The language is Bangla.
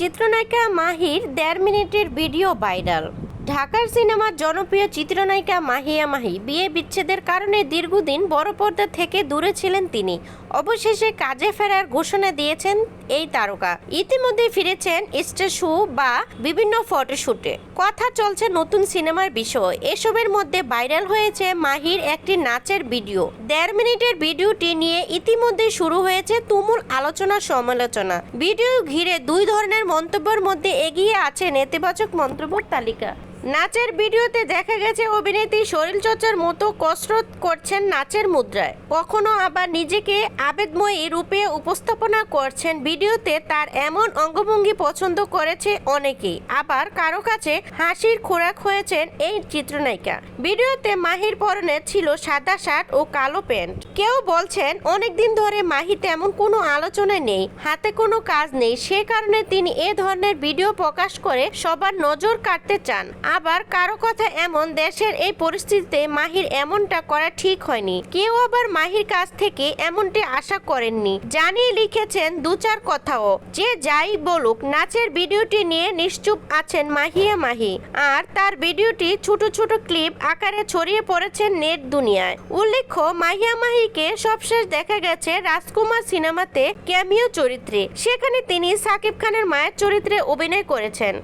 চিত্রনায়িকা মাহির দেড় মিনিটের ভিডিও ভাইরাল। ঢাকার সিনেমার জনপ্রিয় চিত্রনায়িকা মাহিয়া মাহি বিয়ে বিচ্ছেদের কারণে দীর্ঘদিন বড় পর্দা থেকে দূরে ছিলেন তিনি। অবশেষে কাজে ফেরার ঘোষণা দিয়েছেন এই তারকা। ইতিমধ্যে ফিরেছেন স্টেশু বা বিভিন্ন ফটোশুটে। কথা চলছে নতুন সিনেমার বিষয়। এসবের মধ্যে ভাইরাল হয়েছে মাহির একটি নাচের ভিডিও। দেড় মিনিটের ভিডিওটি নিয়ে ইতিমধ্যে শুরু হয়েছে তুমুল আলোচনা সমালোচনা। ভিডিও ঘিরে দুই ধরনের মন্তব্যের মধ্যে এগিয়ে আছে নেতিবাচক মন্তব্যের তালিকা। নাচের ভিডিওতে দেখা গেছে অভিনেত্রী শরীরচর্চার মতো কসরত করছেন নাচের মুদ্রায়। কখনো আবার নিজেকে আবেগময়ী রূপে উপস্থাপনা করছেন ভিডিওতে তার এমন অঙ্গভঙ্গি পছন্দ করেছে অনেকেই। আবার কারও কাছে হাসির খোরাক হয়েছেন এই চিত্রনায়িকা। ভিডিওতে মাহির পরনে ছিল সাদা শার্ট ও কালো প্যান্ট। কেউ বলছেন, অনেকদিন ধরে মাহি তেমন কোনো আলোচনায় নেই, হাতে কোনো কাজ নেই। সে কারণে তিনি এ ধরনের ভিডিও প্রকাশ করে সবার নজর কাটতে চান। আবার কারও কথা এমন, দেশের এই পরিস্থিতিতে মাহির এমনটা করা ঠিক হয়নি। কেউ আবার মাহির কাছ থেকে এমনটি আশা করেননি। জানিয়ে লিখেছেন দু চার কথাও। যে যাই বলুক, নাচের ভিডিওটি নিয়ে নিশ্চুপ আছেন মাহিয়া মাহি। আর তার ভিডিওটি ছোট ছোট ক্লিপ আকারে ছড়িয়ে পড়েছে নেট দুনিয়ায়। উল্লেখ্য মাহিয়া মাহিকে সবশেষ দেখা গেছে রাজকুমার সিনেমাতে ক্যামিও চরিত্রে। সেখানে তিনি সাকিব খানের মায়ের চরিত্রে অভিনয় করেছেন।